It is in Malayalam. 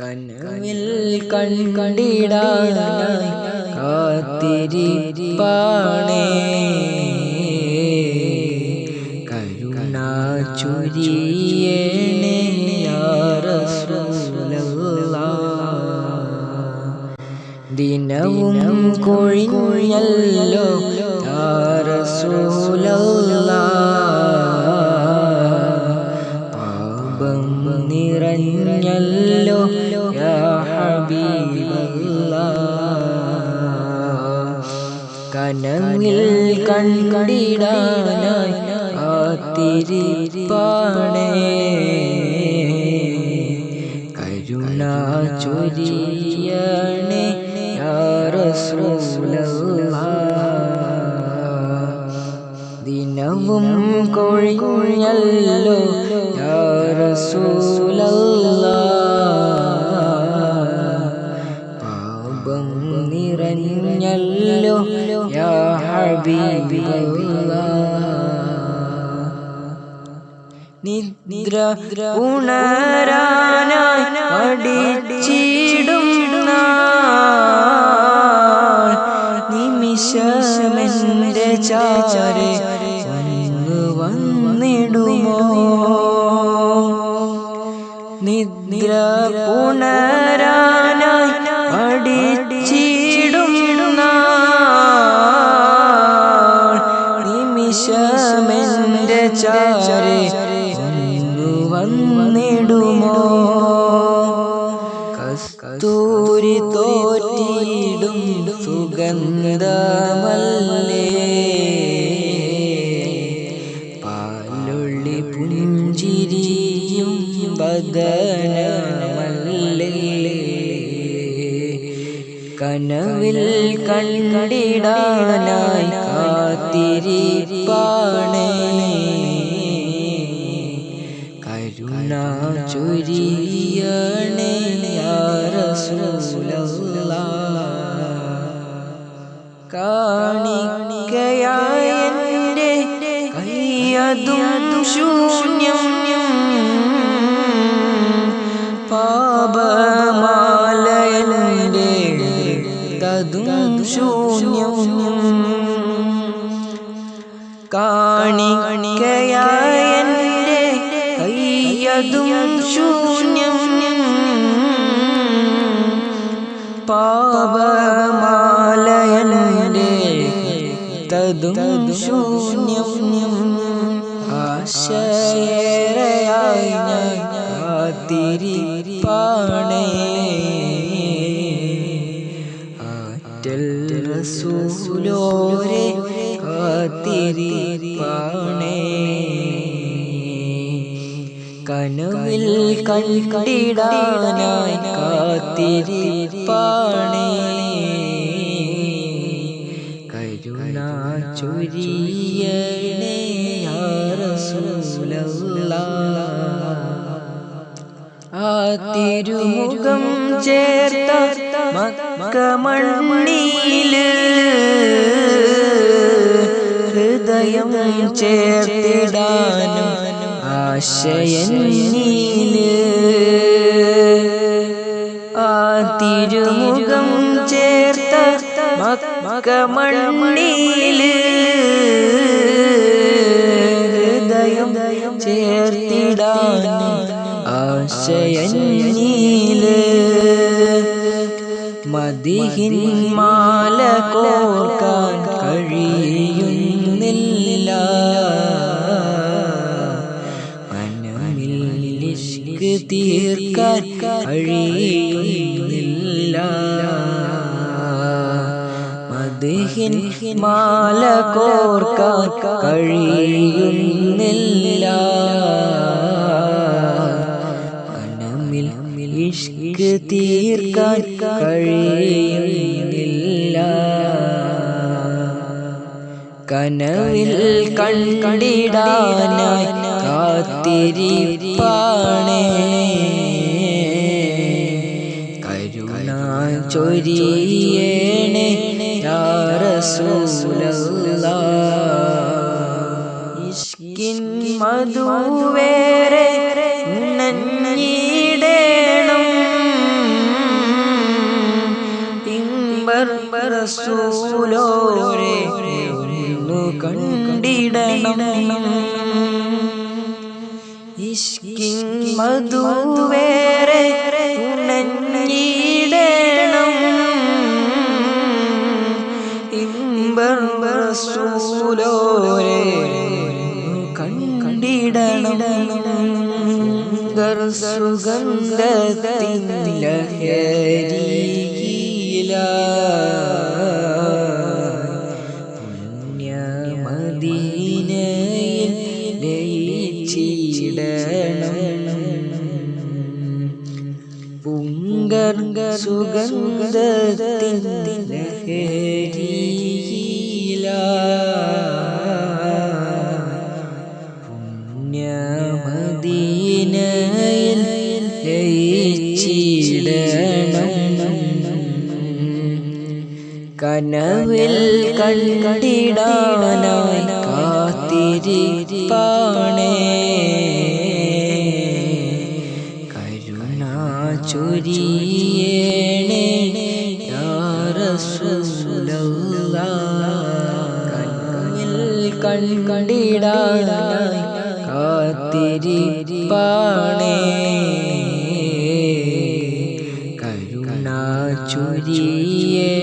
കനവിൽ കണ്ടിടാനായി കാത്തിരിപ്പാണേ. കരുണ ചുരിയേണേ ദിനവും കൊഴിഞ്ഞല്ലോ. പാപം കണ്ടിടാനായി ആത്തിരിപ്പാണേ കരുണ ചൊരിയണേ ദിനവും കൊഴിഞ്ഞല്ലോ യാ റസൂലല്ലാ പാപം നിറഞ്ഞല്ലോ യാ നിദ്ര ഉണരാനായി നിദ്ര പുണരാനായി അടിച്ചിടും നിമിഷമെന്റെ ചാരെ വന്നിടുമോ? കസ്തൂരി തോറ്റിടും സുഗന്ധമല്ലേ. കനവിൽ കണ്ടിടാനായി കാത്തിരിപ്പാണേ. കരുണ ചൊരിയണേ കാണിക്കയായ കയ്യതും ശൂന്യം ശൂന്യം കാണിക്കയായ കയ്യതും ശൂന്യം പാപമാലയന്റെ തതും ശൂന്യം ആശയരയായി ഞാൻ കാത്തിരിപ്പാണേ. ആറ്റൽ റസൂലോരെ കാത്തിരിപ്പാണേ. കനവിൽ കണ്ടിടാനായി കാത്തിരിപ്പാണേ. കരുണ ചൊരിയണേ തിരുമുഖം ചേർത്ത മക്കമണ്ണിയിൽ ഹൃദയം ചേർത്തിടാനും ആശയന്നീൽ ആ തിരുമുഖം ചേർത്ത മക്കമണ്ണിയിൽ ഹൃദയം ചേർത്തിടാനും ആശയന്നീൽ മതിഹിൻ മാല കോർക്കാൻ കഴിയുന്നില്ല ഇഷ്ക് തീർക്കാൻ കഴിയുന്നില്ല. മതിഹിൻ മാല കോർക്കാൻ കഴിയുന്നില്ല. മനമിൽ ഇഷ്ക് തീർക്കാൻ കഴിയുന്നില്ല. കനവിൽ കണ്ടിടാനായി കാത്തിരിപ്പാണേ. കരുണ ചൊരിയേണേ ഇഷ്കിൻ മധുവേറെ നന്നീടേണം കണ്ടിടണം ഇഷ്കിൻ മധുവേറെ ഉണഞ്ഞിടണം ഇമ്പർ റസൂലോരെ കണ്ടിടണം. സുഗന്ധത്തിൻ ലഹരിയില പുങ്കർഗ സുഗന്ധത്തിൻ ലഹരിയില പുണ്യമദീനയിൽ ലയിച്ചിടണം. കനവിൽ കണ്ടിടാനായി കാത്തിരിപ്പാണേ. കരുണ ചൊരിയേണേ യാ കനവിൽ കണ്ടിടാനായി കാത്തിരിപ്പാണേ. കരുണ ചൊരിയേണേ